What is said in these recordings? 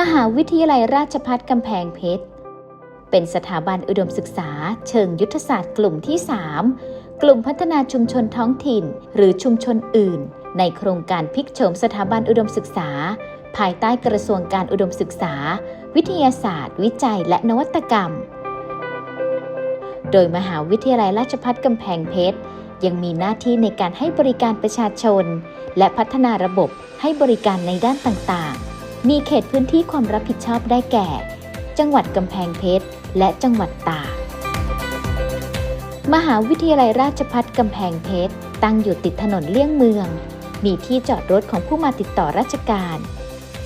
มหาวิทยาลัยราชภัฏกำแพงเพชร เป็นสถาบันอุดมศึกษา เชิงยุทธศาสตร์กลุ่มที่ 3 กลุ่มพัฒนาชุมชนท้องถิ่น หรือชุมชนอื่น ในโครงการพลิกโฉมสถาบันอุดมศึกษา ภายใต้กระทรวงการอุดมศึกษา วิทยาศาสตร์ วิจัย และนวัตกรรม โดยมหาวิทยาลัยราชภัฏกำแพงเพชรยังมีหน้าที่ในการให้บริการประชาชน และพัฒนาระบบให้บริการในด้านต่างๆ มีเขตพื้นที่ความรับผิดชอบได้แก่ จังหวัดกำแพงเพชร และจังหวัดตาก มหาวิทยาลัยราชภัฏกำแพงเพชร ตั้งอยู่ติดถนนเลี่ยงเมือง มีที่จอดรถของผู้มาติดต่อราชการ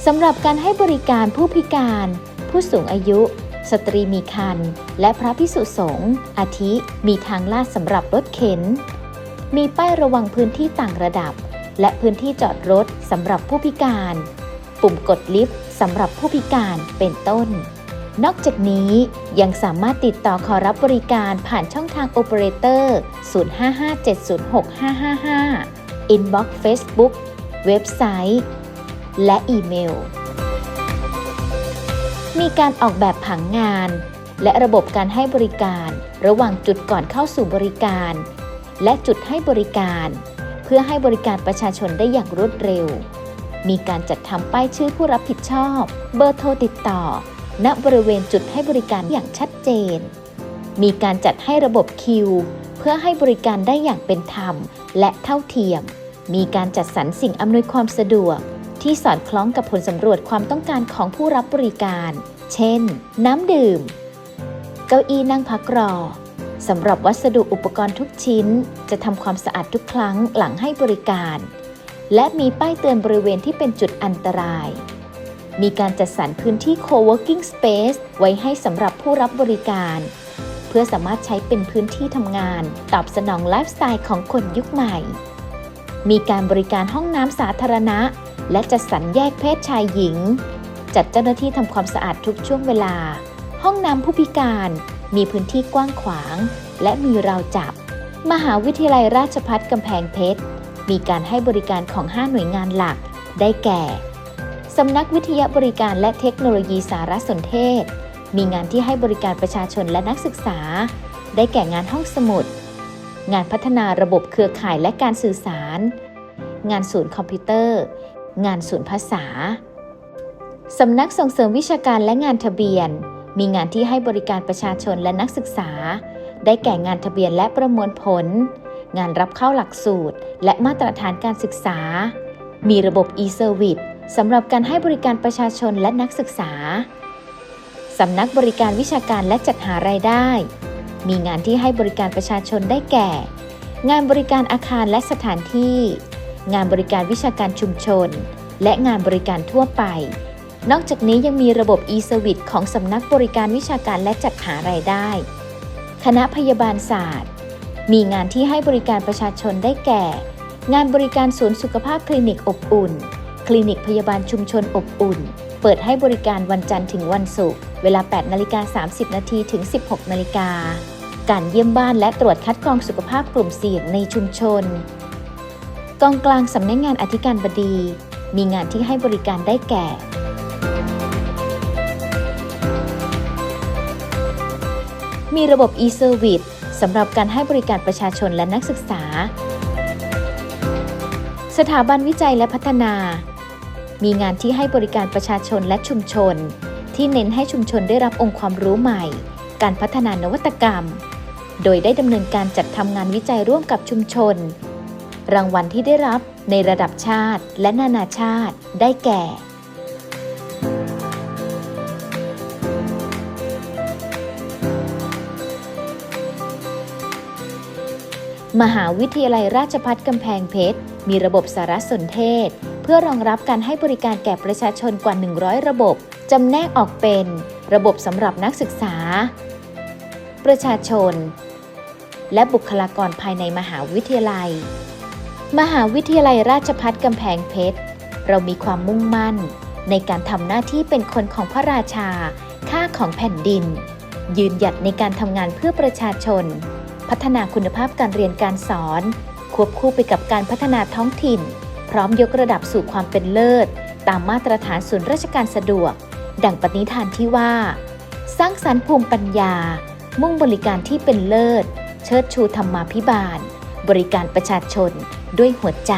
สำหรับการให้บริการผู้พิการ ผู้สูงอายุ สตรีมีครรภ์และพระพิสุสงฆ์อาทิ มีทางลาดสำหรับรถเข็น มีป้ายระวังพื้นที่ต่างระดับ และพื้นที่จอดรถสำหรับผู้พิการ ปุ่มกดลิฟต์สำหรับผู้พิการเป็นต้น นอกจากนี้ยังสามารถติดต่อขอรับบริการผ่านช่องทางโอเปอเรเตอร์ 0557065555 Inbox Facebook เว็บไซต์ และอีเมล มีการออกแบบผังงาน และระบบการให้บริการ ระหว่างจุดก่อนเข้าสู่บริการ และจุดให้บริการ เพื่อให้บริการประชาชนได้อย่างรวดเร็ว มีการจัดทำป้ายชื่อผู้รับผิดชอบ เบอร์โทรติดต่อ ณบริเวณจุดให้บริการอย่างชัดเจน มีการจัดให้ระบบคิว เพื่อให้บริการได้อย่างเป็นธรรม และเท่าเทียม มีการจัดสรรสิ่งอำนวยความสะดวก ที่สอดคล้องกับผลสำรวจความต้องการของผู้รับบริการ เช่น น้ำดื่ม เก้าอี้นั่งพักรอสำหรับวัสดุอุปกรณ์ทุกชิ้น จะทำความสะอาดทุกครั้งหลังให้บริการ และมีป้ายเตือนบริเวณที่เป็นจุดอันตราย มีการจัดสรรพื้นที่ co-working space ไว้ให้สำหรับผู้รับบริการ เพื่อสามารถใช้เป็นพื้นที่ทำงาน ตอบสนองไลฟ์สไตล์ของคนยุคใหม่ มีการบริการห้องน้ำสาธารณะ และจัดสรรแยกเพศชายหญิง จัดเจ้าหน้าที่ทำความสะอาดทุกช่วงเวลา ห้องน้ำผู้พิการ มีพื้นที่กว้างขวาง และมีราวจับ มหาวิทยาลัยราชภัฏกำแพงเพชร มีการให้บริการของ 5 หน่วยงานหลัก ได้แก่ สำนักวิทยาบริการและเทคโนโลยีสารสนเทศ มีงานที่ให้บริการประชาชนและนักศึกษา ได้แก่งานห้องสมุด งานพัฒนาระบบเครือข่ายและการสื่อสาร งานศูนย์คอมพิวเตอร์ งานศูนย์ภาษา สำนักส่งเสริมวิชาการและงานทะเบียน มีงานที่ให้บริการประชาชนและนักศึกษา ได้แก่งานทะเบียนและประมวลผล งานรับเข้าหลักสูตร และมาตรฐานการศึกษา มีระบบ e-service สำหรับการให้บริการประชาชนและนักศึกษา สำนักบริการวิชาการและจัดหารายได้ มีงานที่ให้บริการประชาชนได้แก่ งานบริการอาคารและสถานที่ งานบริการวิชาการชุมชน และงานบริการทั่วไป นอกจากนี้ยังมีระบบ e-service ของสำนักบริการวิชาการและจัดหารายได้ คณะพยาบาลศาสตร์ มีงานที่ให้บริการประชาชนได้แก่ งานบริการศูนย์สุขภาพคลินิกอบอุ่น คลินิกพยาบาลชุมชนอบอุ่น เปิดให้บริการวันจันทร์ถึงวันศุกร์ เวลา 8นาฬิกา30 นาทีถึง 16นาฬิกา การเยี่ยมบ้านและตรวจคัดกรองสุขภาพกลุ่มเสี่ยงในชุมชน กองกลางสำนักงงานอธิการบดี มีงานที่ให้บริการได้แก่มีระบบ e-service สำหรับการให้บริการประชาชนและนักศึกษา สถาบันวิจัยและพัฒนา มีงานที่ให้บริการประชาชนและชุมชน ที่เน้นให้ชุมชนได้รับองค์ความรู้ใหม่ การพัฒนานวัตกรรม โดยได้ดำเนินการจัดทำงานวิจัยร่วมกับชุมชน รางวัลที่ได้รับในระดับชาติและนานาชาติได้แก่ มหาวิทยาลัยราชภัฏกำแพงเพชร มีระบบสารสนเทศ เพื่อรองรับการให้บริการแก่ประชาชนกว่า 100 ระบบ จำแนกออกเป็น ระบบสำหรับนักศึกษา ประชาชน และบุคลากรภายในมหาวิทยาลัย มหาวิทยาลัยราชภัฏกำแพงเพชร เรามีความมุ่งมั่น ในการทำหน้าที่เป็นคนของพระราชา ค่าของแผ่นดิน ยืนหยัดในการทำงานเพื่อประชาชน พัฒนาคุณภาพการเรียนการสอน ควบคู่ไปกับการพัฒนาท้องถิ่น พร้อมยกระดับสู่ความเป็นเลิศ ตามมาตรฐานศูนย์ราชการสะดวก ดังปณิธานที่ว่า สร้างสรรค์ภูมิปัญญา มุ่งบริการที่เป็นเลิศ เชิดชูธรรมาภิบาล บริการประชาชนด้วยหัวใจ